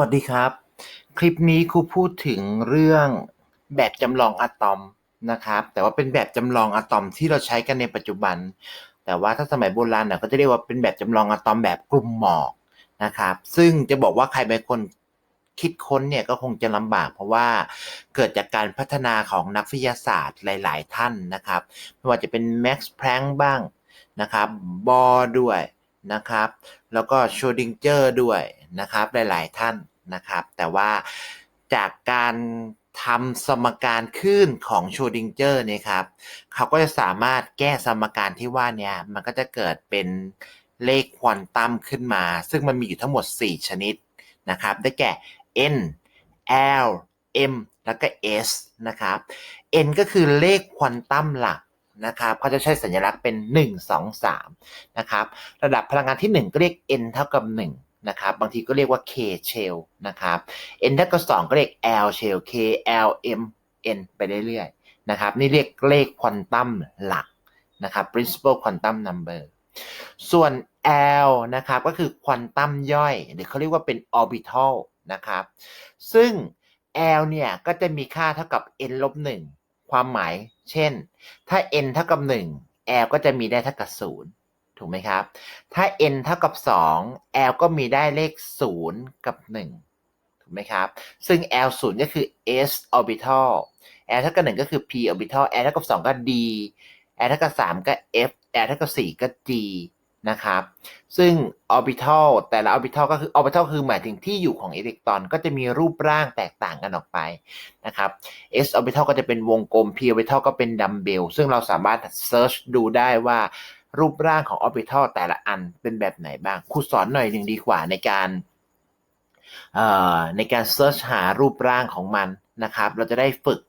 วัสดีครับ คลิปนี้ครูพูดถึงเรื่องแบบจำลองอะตอมนะครับ แต่ว่าเป็นแบบจำลองอะตอมที่เราใช้กันในปัจจุบัน แต่ว่าถ้าสมัยโบราณน่ะก็จะเรียกว่าเป็นแบบจำลองอะตอมแบบกลุ่มหมอกนะครับ ซึ่งจะบอกว่าใครเป็นคนคิดค้นเนี่ยก็คงจะลำบากเพราะว่าเกิดจากการพัฒนาของนักวิทยาศาสตร์หลาย ๆ ท่านนะครับไม่ว่าจะเป็นแม็กซ์แพลงบ้างนะครับบอด้วย นะครับ แล้วก็โชดิงเจอร์ด้วยนะครับ หลายๆท่านนะครับ แต่ว่าจากการทำสมการคลื่นของโชดิงเจอร์เนี่ยครับเขาก็จะสามารถแก้สมการที่ว่าเนี่ยมันก็จะเกิดเป็นเลขควอนตัมขึ้นมา ซึ่งมันมีอยู่ทั้งหมด 4 ชนิดนะครับ ได้แก่ n l m แล้วก็ s นะครับ n ก็คือเลขควอนตัมหลัก นะครับเขาจะใช้สัญลักษณ์เป็น 1 2 3นะครับระดับพลังงานที่ 1 ก็เรียก n เท่ากับ 1นะครับบางทีก็เรียกว่า k shell นะครับ n เท่ากับ2ก็เรียก l shell k l m n ไปเรื่อยๆนะครับนี่เรียกเลขควอนตัมหลักนะครับ principal quantum number ส่วน L นะครับก็คือควอนตัมย่อย หรือเขาเรียกว่าเป็น orbital นะครับ ซึ่ง L เนี่ยก็จะมีค่าเท่ากับ n ลบ1 ความหมาย เช่น ถ้า n เท่ากับ 1 L ก็จะมีได้เท่ากับ 0 ถูกไหมครับ ถ้า n เท่ากับ 2 L ก็มีได้เลข 0 กับ 1 ถูกไหมครับ ซึ่ง L 0 ก็คือ s orbital L เท่ากับ 1 ก็คือ p orbital L เท่ากับ 2 ก็ d L เท่ากับ 3 ก็ f L เท่ากับ 4 ก็ g นะครับ ซึ่ง orbital แต่ละ orbital ก็คือ orbital คือหมายถึงที่อยู่ของอิเล็กตรอน ก็จะมีรูปร่างแตกต่างกันออกไปนะครับ s orbital ก็จะเป็นวงกลม p orbital ก็เป็นดัมเบล ซึ่งเราสามารถ search ดูได้ว่ารูปร่างของ orbital แต่ละอันเป็นแบบไหนบ้างครูสอนหน่อยหนึ่งดีกว่าในการในการ search หารูปร่างของมันนะครับ เราจะได้ฝึก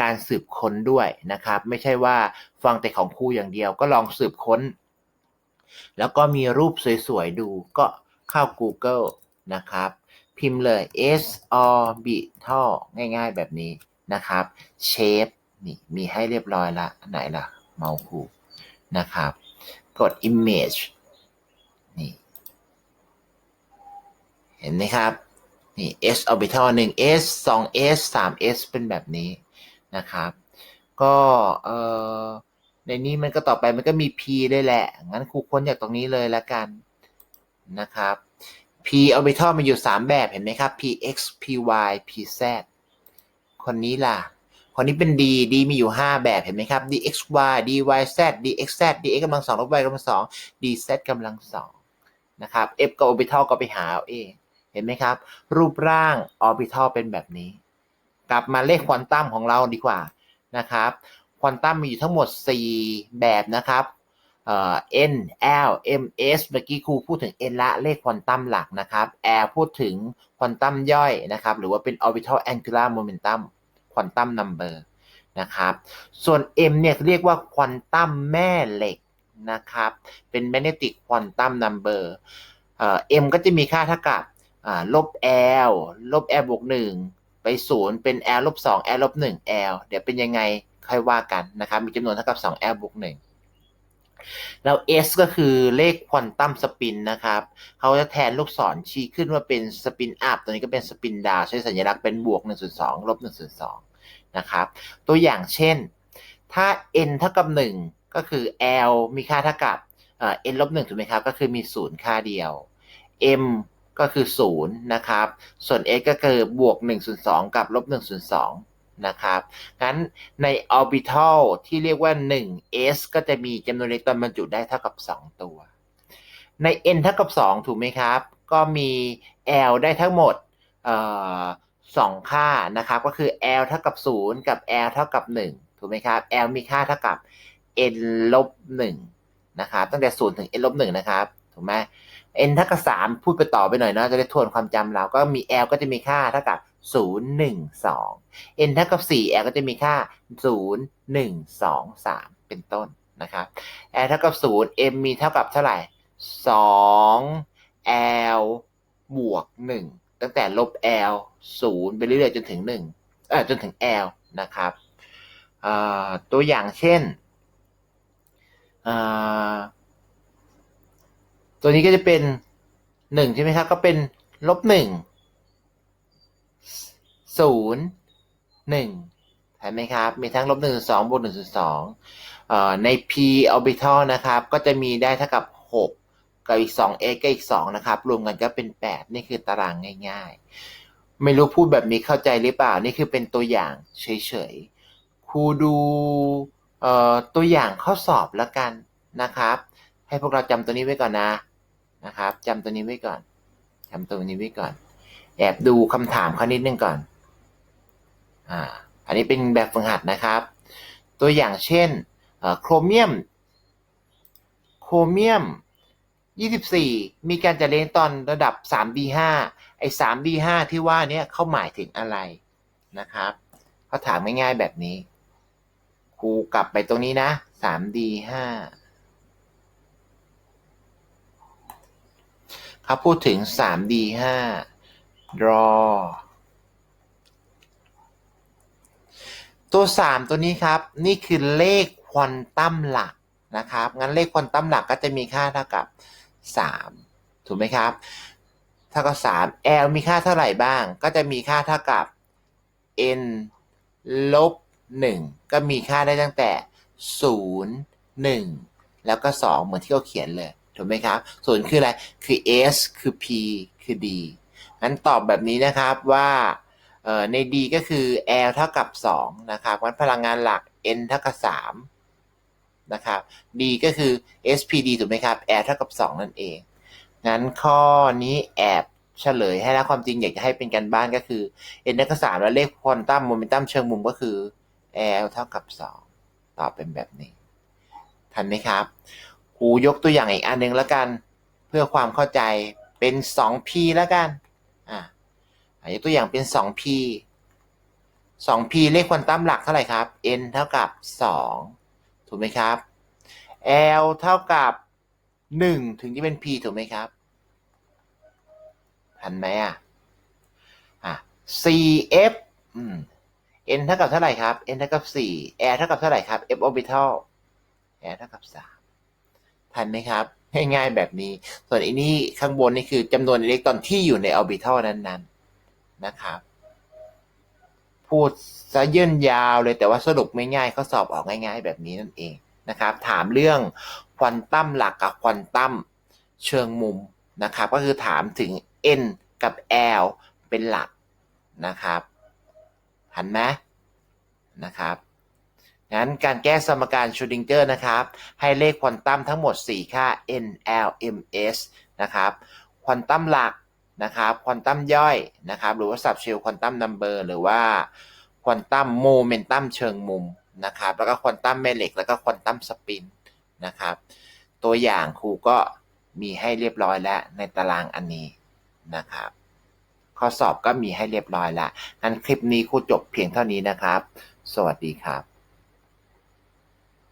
การสืบค้นด้วยนะครับ ไม่ใช่ว่าฟังแต่ของครูอย่างเดียวก็ลองสืบค้น แล้วก็มีรูปสวยๆ ดูก็เข้า Google นะครับ พิมพ์เลย s orbital ง่ายๆแบบนี้นะครับ shape นี่มีให้เรียบร้อยละไหนล่ะ เมาส์คูนะครับ กด image นี่ เห็นไหมครับ นี่ s orbital 1 s 2 s 3 s เป็นแบบนี้นะครับ ก็เอ่อ ในนี้มันก็ต่อไปมันก็มี p ได้แหละ งั้นครูค้นจากตรงนี้เลยละกันนะครับ p orbital มันอยู่ 3 แบบเห็นไหมครับ px py pz คนนี้ล่ะ คนนี้เป็น d d มีอยู่ 5 แบบเห็นไหมครับ dxy dyz dxz dx กำลังสองลบ y กำลังสอง dz กำลังสองนะครับ f กับ orbital ก็ไปหาเอาเองเห็นไหมครับ รูปร่าง orbital เป็นแบบนี้ กลับมาเลขควอนตัมของเราดีกว่านะครับ ควอนตัมมีอยู่ทั้งหมด 4 แบบนะครับเอ่อ n l m s เมื่อกี้ครูพูดถึง n ละเลขควอนตัมหลักนะครับ l พูดถึงควอนตัมย่อยนะครับ หรือว่าเป็น orbital angular momentum ควอนตัมนัมเบอร์นะครับ ส่วน m เนี่ยเรียกว่าควอนตัมแม่เหล็กนะครับ เป็น magnetic quantum number เอ่อ m ก็จะมีค่าเท่ากับลบ l ลบ l บวก1ไป 0 เป็น l ลบ2 l ลบ1 l เดี๋ยวเป็นยังไง ค่อยว่ากันนะครับ มีจำนวนเท่ากับ2 l บวก1แล้ว s ก็คือเลขควอนตัมสปินนะครับ เขาจะแทนลูกศรชี้ขึ้นว่าเป็นสปินอัพตัวนี้ก็เป็นสปินดาวใช้สัญลักษณ์เป็นบวก 1.2ลบ1.2นะครับ ตัวอย่างเช่น ถ้า n เท่ากับ 1 ก็คือ l มีค่าเท่ากับ n ลบ1ถูกไหมครับ ก็คือมี 0 ค่าเดียว m ก็คือ 0 นะครับ ส่วน x ก็คือบวก1ส่วน2กับลบ1ส่วน2 นะครับงั้นใน orbital ที่เรียกว่า 1s ก็จะมีจำนวนอิเล็กตรอนบรรจุได้เท่ากับ 2 ตัว ใน n เท่ากับ 2 ถูกไหมครับ ก็มี l ได้ทั้งหมดสองค่านะครับ ก็คือ l เท่ากับ 0 กับ l เท่ากับ 1 ถูกไหมครับ l มีค่าเท่ากับ n ลบ1นะครับ ตั้งแต่ 0 ถึง n ลบ1นะครับ ถูกไหม n เท่ากับ 3 พูดไปต่อไปหน่อยนะจะได้ทวนความจำเรา ก็มี l ก็จะมีค่าเท่ากับ 0 1 2 n เท่ากับ 4 l ก็จะมีค่า 0 1 2 3 เป็นต้นนะครับ l เท่ากับ 0 m มีเท่ากับเท่าไหร่ 2 l บวก 1 ตั้งแต่ลบ l 0 ไปเรื่อยๆจนถึง 1 เอ่อจนถึง l นะครับ ตัวอย่างเช่น ตัวนี้ก็จะเป็นหนึ่งใช่ไหมครับ ก็เป็นลบหนึ่ง ศูนย์หนึ่งเห็นไหมครับ มีทั้งลบหนึ่งสองบวกหนึ่งสองเอ่อใน p orbital นะครับ ก็จะมีได้เท่ากับหกกับอีกสอง x กับอีกสองนะครับ รวมกันก็เป็นแปดนี่คือตารางง่าย ๆ ไม่รู้พูดแบบนี้เข้าใจหรือเปล่า นี่คือเป็นตัวอย่างเฉยๆ ครูดูตัวอย่างข้อสอบแล้วกันนะครับ ให้พวกเราจำตัวนี้ไว้ก่อนนะนะครับจำตัวนี้ไว้ก่อนจำตัวนี้ไว้ก่อน แอบดูคำถามเขานิดนึงก่อน อ่า อันนี้เป็นแบบฝึกหัดนะครับ ตัวอย่างเช่นโครเมียม โครเมียม 24 มีการจัดเรียงตอนระดับ 3B5 ไอ้ 3B5 ที่ว่าเนี้ยเขาหมายถึงอะไรนะครับเขาถามง่ายๆแบบนี้ ครูกลับไปตรงนี้นะ 3D5 เขาพูดถึง 3D5 draw ตัว 3 ตัวนี้ครับ นี่คือเลขควอนตัมหลักนะครับ งั้นเลขควอนตัมหลักก็จะมีค่าเท่ากับ 3 ถูกไหมครับ เท่ากับ 3 L มีค่าเท่าไหร่บ้าง ก็จะมีค่าเท่ากับ n ลบ 1 ก็มีค่าได้ตั้งแต่ 0 1 แล้วก็ 2 เหมือนที่เขาเขียนเลย ถูกไหมครับศูนย์คืออะไร คือ s คือ p คือ d งั้นตอบแบบนี้นะครับว่าใน d ก็คือ l เท่ากับ 2 นะครับงั้นพลังงานหลัก n เท่ากับ 3 นะครับ d ก็คือ spd ถูกไหมครับ l เท่ากับ 2 นั่นเอง งั้นข้อนี้แอบเฉลยให้แล้วความจริงอยากจะให้เป็นการบ้านก็คือ n เท่ากับ 3 แล้วเลขควอนตัมโมเมนตัมเชิงมุมก็คือ l เท่ากับ 2 ตอบเป็นแบบนี้ ทันไหมครับครูยกตัวอย่างอีกอันหนึ่งแล้วกัน เพื่อความเข้าใจเป็น 2p แล้วกัน อะยกตัวอย่างเป็น 2p 2p เลขควอนตัมหลักเท่าไหร่ครับ n เท่ากับ 2 ถูกไหมครับ l เท่ากับ 1 ถึงจะเป็น p ถูกไหมครับทันไหมอะอะ cf อืม n เท่ากับเท่าไหร่ครับ n เท่ากับ4 l เท่ากับเท่าไหร่ครับ f orbital l เท่ากับ 3 ทันไหมครับ ง่ายๆแบบนี้ ส่วนอันนี้ข้างบนนี่คือจำนวนอิเล็กตรอนที่อยู่ในออร์บิทัลนั้นๆนะครับพูดซะเยื่นยาวเลยแต่ว่าสรุปไม่ง่ายเขาสอบออกง่ายๆ แบบนี้นั่นเองนะครับ ถามเรื่องควอนตัมหลักกับควอนตัมเชิงมุมนะครับ ก็คือถามถึง n กับ l เป็นหลักนะครับทันไหมนะครับ งั้นการแก้สมการชูดิงเกอร์นะครับ ให้เลขควอนตัมทั้งหมด 4 ค่า n l m s นะครับ ควอนตัมหลักนะครับ ควอนตัมย่อยนะครับ หรือว่าสับเชลควอนตัมนัมเบอร์หรือว่าควอนตัมโมเมนตัมเชิงมุมนะครับ แล้วก็ควอนตัมแม่เหล็ก แล้วก็ควอนตัมสปินนะครับ ตัวอย่างครูก็มีให้เรียบร้อยแล้วในตารางอันนี้นะครับ ข้อสอบก็มีให้เรียบร้อยแล้วงั้นคลิปนี้ครูจบเพียงเท่านี้นะครับ สวัสดีครับ